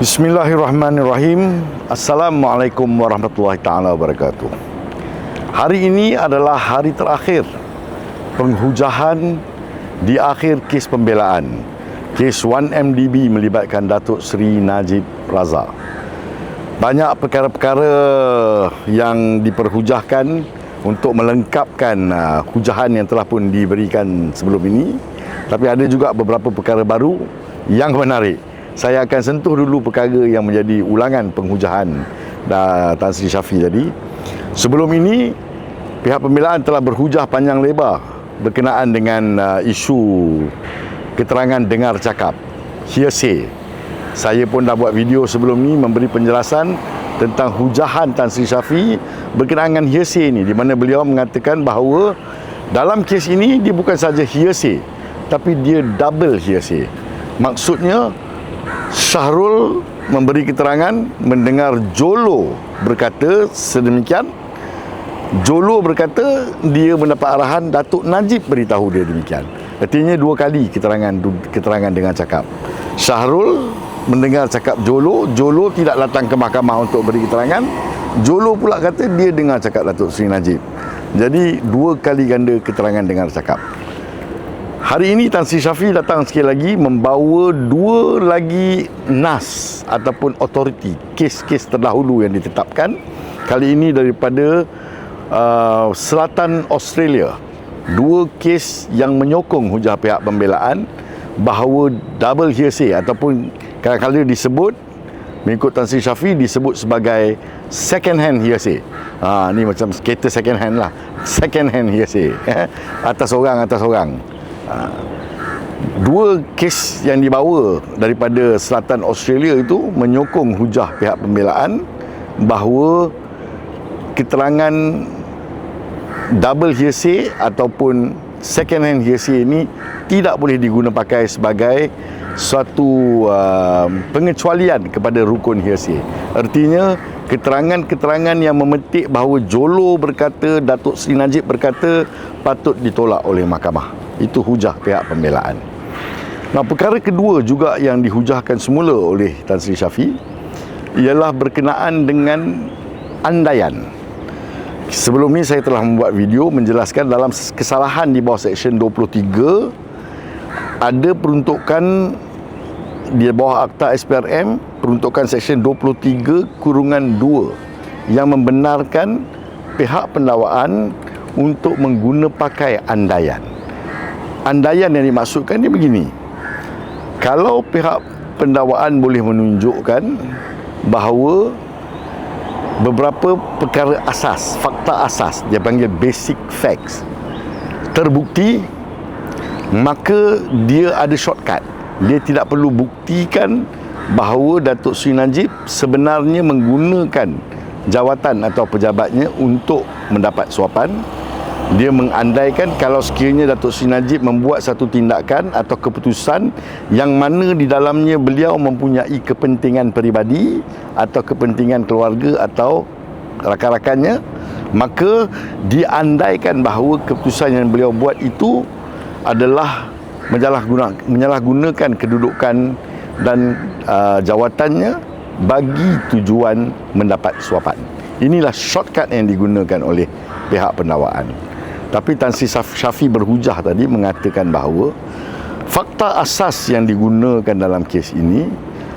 Bismillahirrahmanirrahim. Assalamualaikum warahmatullahi taala wabarakatuh. Hari ini adalah hari terakhir penghujahan di akhir kes pembelaan. Kes 1MDB melibatkan Datuk Seri Najib Razak. Banyak perkara-perkara yang diperhujahkan untuk melengkapkan uh, hujahan yang telah pun diberikan sebelum ini. Tapi ada juga beberapa perkara baru yang menarik saya akan sentuh dulu perkara yang menjadi ulangan penghujahan Tan Sri Syafi tadi. Sebelum ini pihak pembelaan telah berhujah panjang lebar berkenaan dengan uh, isu keterangan dengar cakap hearsay. Saya pun dah buat video sebelum ni memberi penjelasan tentang hujahan Tan Sri Syafi berkenaan dengan hearsay ini di mana beliau mengatakan bahawa dalam kes ini dia bukan saja hearsay tapi dia double hearsay. Maksudnya Syahrul memberi keterangan mendengar Jolo berkata sedemikian. Jolo berkata dia mendapat arahan Datuk Najib beritahu dia demikian. Artinya dua kali keterangan keterangan dengan cakap. Syahrul mendengar cakap Jolo Jolo tidak datang ke mahkamah untuk beri keterangan. Jolo pula kata dia dengar cakap Datuk Seri Najib. Jadi dua kali ganda keterangan dengar cakap Hari ini Tan Sri Syafi datang sekali lagi membawa dua lagi NAS ataupun authority kes-kes terdahulu yang ditetapkan. Kali ini daripada uh, selatan Australia. Dua kes yang menyokong hujah pihak pembelaan bahawa double hearsay ataupun kadang-kadang disebut mengikut Tan Sri Syafi disebut sebagai second hand hearsay. Ha, ni macam kereta second hand lah. Second hand hearsay atas orang atas orang. Dua kes yang dibawa daripada selatan Australia itu menyokong hujah pihak pembelaan bahawa keterangan double hearsay ataupun second hand hearsay ini tidak boleh digunakan pakai sebagai suatu uh, pengecualian kepada rukun hearsay. Artinya keterangan-keterangan yang memetik bahawa Jolo berkata, Datuk Seri Najib berkata patut ditolak oleh mahkamah. Itu hujah pihak pembelaan. Nah, perkara kedua juga yang dihujahkan semula oleh Tan Sri Syafi ialah berkenaan dengan andaian. Sebelum ini saya telah membuat video menjelaskan dalam kesalahan di bawah Seksyen 23 ada peruntukan di bawah Akta SPRM peruntukan Seksyen 23 kurungan 2 yang membenarkan pihak pendakwaan untuk mengguna pakai andaian andaian yang dimaksudkan dia begini. Kalau pihak pendakwaan boleh menunjukkan bahawa beberapa perkara asas fakta asas dia panggil basic facts terbukti maka dia ada shortcut. Dia tidak perlu buktikan bahawa Datuk Sri Najib sebenarnya menggunakan jawatan atau pejabatnya untuk mendapat suapan dia mengandaikan kalau sekiranya Datuk Seri Najib membuat satu tindakan atau keputusan yang mana di dalamnya beliau mempunyai kepentingan peribadi atau kepentingan keluarga atau rakan-rakannya maka diandaikan bahawa keputusan yang beliau buat itu adalah menyalahgunakan, kedudukan dan uh, jawatannya bagi tujuan mendapat suapan. Inilah shortcut yang digunakan oleh pihak pendakwaan. Tapi Tan Sri Syafi berhujah tadi mengatakan bahawa fakta asas yang digunakan dalam kes ini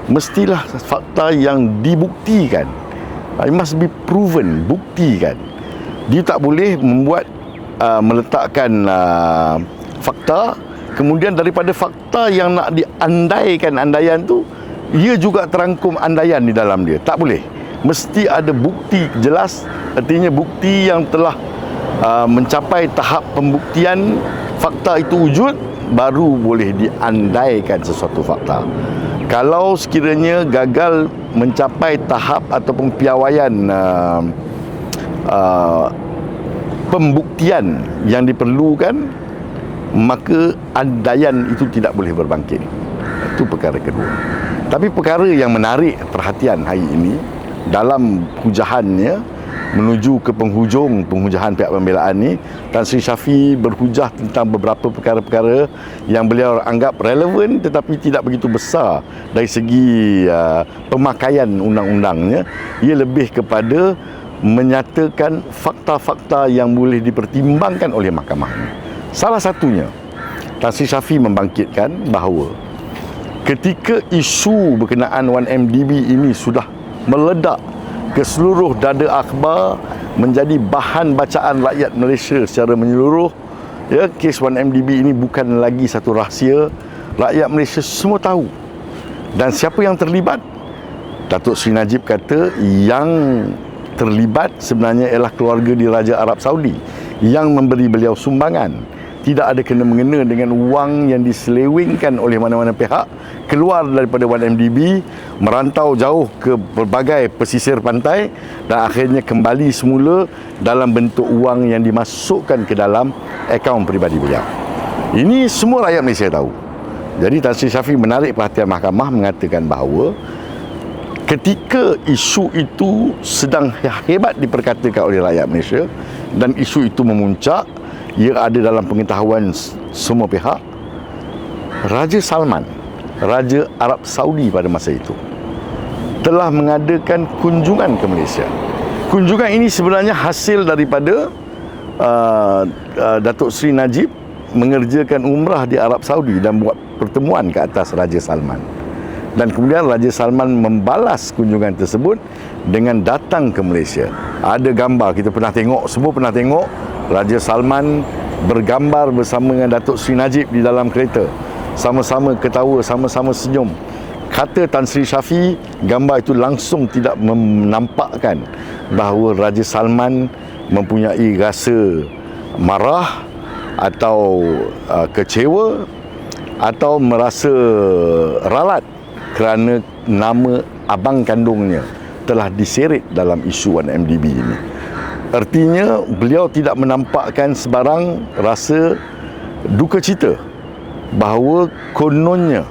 mestilah fakta yang dibuktikan. It must be proven, buktikan. Dia tak boleh membuat uh, meletakkan uh, fakta kemudian daripada fakta yang nak diandaikan andaian tu ia juga terangkum andaian di dalam dia. Tak boleh. Mesti ada bukti jelas artinya bukti yang telah uh, mencapai tahap pembuktian fakta itu wujud baru boleh diandaikan sesuatu fakta. Kalau sekiranya gagal mencapai tahap ataupun piawaian uh, uh, pembuktian yang diperlukan maka andaian itu tidak boleh berbangkit. Itu perkara kedua. Tapi perkara yang menarik perhatian hari ini dalam hujahannya menuju ke penghujung penghujahan pihak pembelaan ni Tan Sri Syafi berhujah tentang beberapa perkara-perkara yang beliau anggap relevan tetapi tidak begitu besar dari segi uh, pemakaian undang-undangnya. Ia lebih kepada menyatakan fakta-fakta yang boleh dipertimbangkan oleh mahkamah salah satunya Tan Sri Syafi membangkitkan bahawa ketika isu berkenaan 1MDB ini sudah meledak ke seluruh dada akhbar menjadi bahan bacaan rakyat Malaysia secara menyeluruh. Ya kes 1MDB ini bukan lagi satu rahsia. Rakyat Malaysia semua tahu. Dan siapa yang terlibat? Datuk Sri Najib kata yang terlibat sebenarnya ialah keluarga di Raja Arab Saudi yang memberi beliau sumbangan tidak ada kena mengena dengan wang yang diselewengkan oleh mana-mana pihak. Keluar daripada 1MDB merantau jauh ke berbagai pesisir pantai dan akhirnya kembali semula dalam bentuk wang yang dimasukkan ke dalam akaun peribadi beliau. Ini semua rakyat Malaysia tahu. Jadi Tan Sri Syafi menarik perhatian mahkamah mengatakan bahawa ketika isu itu sedang hebat diperkatakan oleh rakyat Malaysia dan isu itu memuncak ia ada dalam pengetahuan semua pihak. Raja Salman Raja Arab Saudi pada masa itu telah mengadakan kunjungan ke Malaysia. Kunjungan ini sebenarnya hasil daripada uh, uh, Datuk Sri Najib mengerjakan umrah di Arab Saudi dan buat pertemuan ke atas Raja Salman. Dan kemudian Raja Salman membalas kunjungan tersebut dengan datang ke Malaysia. Ada gambar kita pernah tengok semua pernah tengok Raja Salman bergambar bersama dengan Datuk Sri Najib di dalam kereta. Sama-sama ketawa, sama-sama senyum. Kata Tan Sri Syafi gambar itu langsung tidak menampakkan bahawa Raja Salman mempunyai rasa marah atau uh, kecewa atau merasa ralat kerana nama abang kandungnya telah diseret dalam isu 1MDB ini Artinya beliau tidak menampakkan sebarang rasa duka cita bahawa kononnya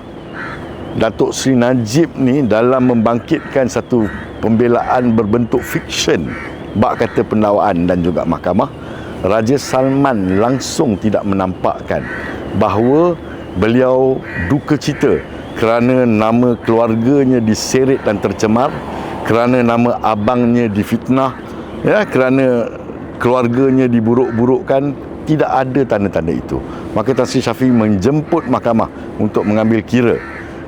Datuk Sri Najib ni dalam membangkitkan satu pembelaan berbentuk fiksyen bak kata pendakwaan dan juga mahkamah Raja Salman langsung tidak menampakkan bahawa beliau duka cita kerana nama keluarganya diseret dan tercemar kerana nama abangnya difitnah ya kerana keluarganya diburuk-burukkan tidak ada tanda-tanda itu maka Tan Sri Syafi menjemput mahkamah untuk mengambil kira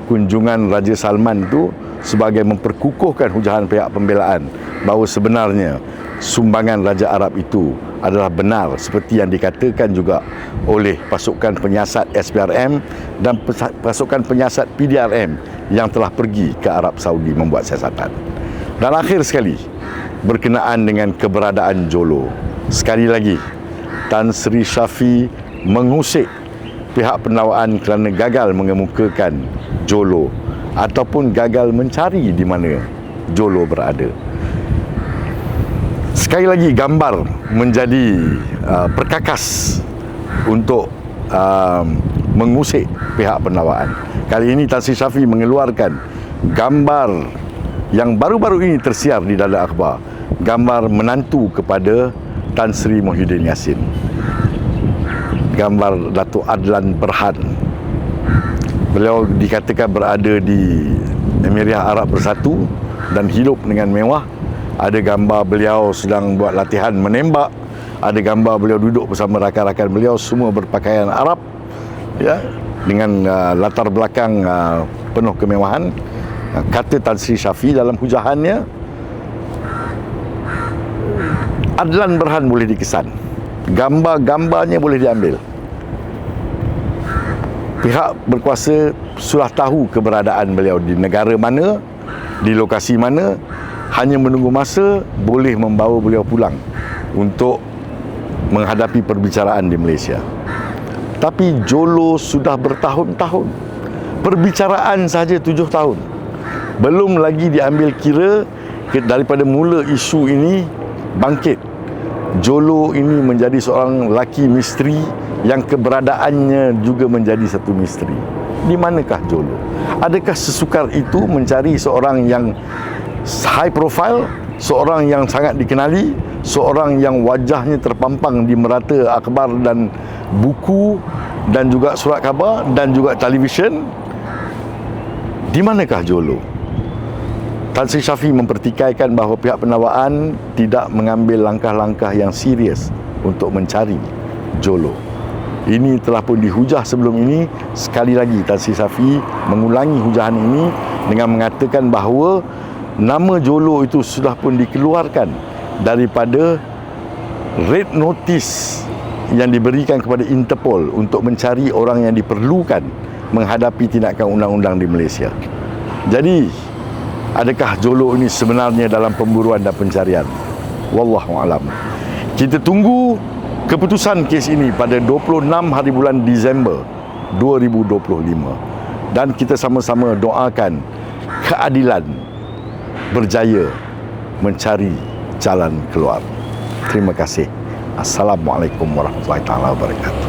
kunjungan Raja Salman itu sebagai memperkukuhkan hujahan pihak pembelaan bahawa sebenarnya sumbangan Raja Arab itu adalah benar seperti yang dikatakan juga oleh pasukan penyiasat SPRM dan pasukan penyiasat PDRM yang telah pergi ke Arab Saudi membuat siasatan. Dan akhir sekali, berkenaan dengan keberadaan Jolo. Sekali lagi, Tan Sri Syafi mengusik pihak penawaran kerana gagal mengemukakan Jolo ataupun gagal mencari di mana Jolo berada. Sekali lagi gambar menjadi uh, perkakas untuk uh, mengusik pihak penawaran. Kali ini Tan Sri Syafi mengeluarkan gambar yang baru-baru ini tersiar di dalam akhbar gambar menantu kepada Tan Sri Muhyiddin Yassin. Gambar Datuk Adlan Berhan beliau dikatakan berada di Emiria Arab Bersatu dan hidup dengan mewah. Ada gambar beliau sedang buat latihan menembak. Ada gambar beliau duduk bersama rakan-rakan beliau semua berpakaian Arab ya dengan uh, latar belakang uh, penuh kemewahan. Kata Tan Sri Syafi dalam hujahannya Adlan Berhan boleh dikesan gambar-gambarnya boleh diambil. Pihak berkuasa sudah tahu keberadaan beliau di negara mana di lokasi mana. Hanya menunggu masa boleh membawa beliau pulang untuk menghadapi perbicaraan di Malaysia. Tapi Jolo sudah bertahun-tahun. Perbicaraan saja tujuh tahun. Belum lagi diambil kira daripada mula isu ini bangkit Jolo ini menjadi seorang laki misteri yang keberadaannya juga menjadi satu misteri. Di manakah Jolo? Adakah sesukar itu mencari seorang yang high profile, seorang yang sangat dikenali, seorang yang wajahnya terpampang di merata akhbar dan buku dan juga surat khabar dan juga televisyen. Di manakah Jolo? Tan Sri Syafi mempertikaikan bahawa pihak penawaan tidak mengambil langkah-langkah yang serius untuk mencari Jolo. Ini telah pun dihujah sebelum ini sekali lagi Tan Sri Syafi mengulangi hujahan ini dengan mengatakan bahawa nama Jolo itu sudah pun dikeluarkan daripada red notice yang diberikan kepada Interpol untuk mencari orang yang diperlukan menghadapi tindakan undang-undang di Malaysia. Jadi, adakah Jolo ini sebenarnya dalam pemburuan dan pencarian? Wallahu alam. Kita tunggu keputusan kes ini pada 26 hari bulan Disember 2025 dan kita sama-sama doakan keadilan berjaya mencari jalan keluar. Terima kasih. Assalamualaikum warahmatullahi wabarakatuh.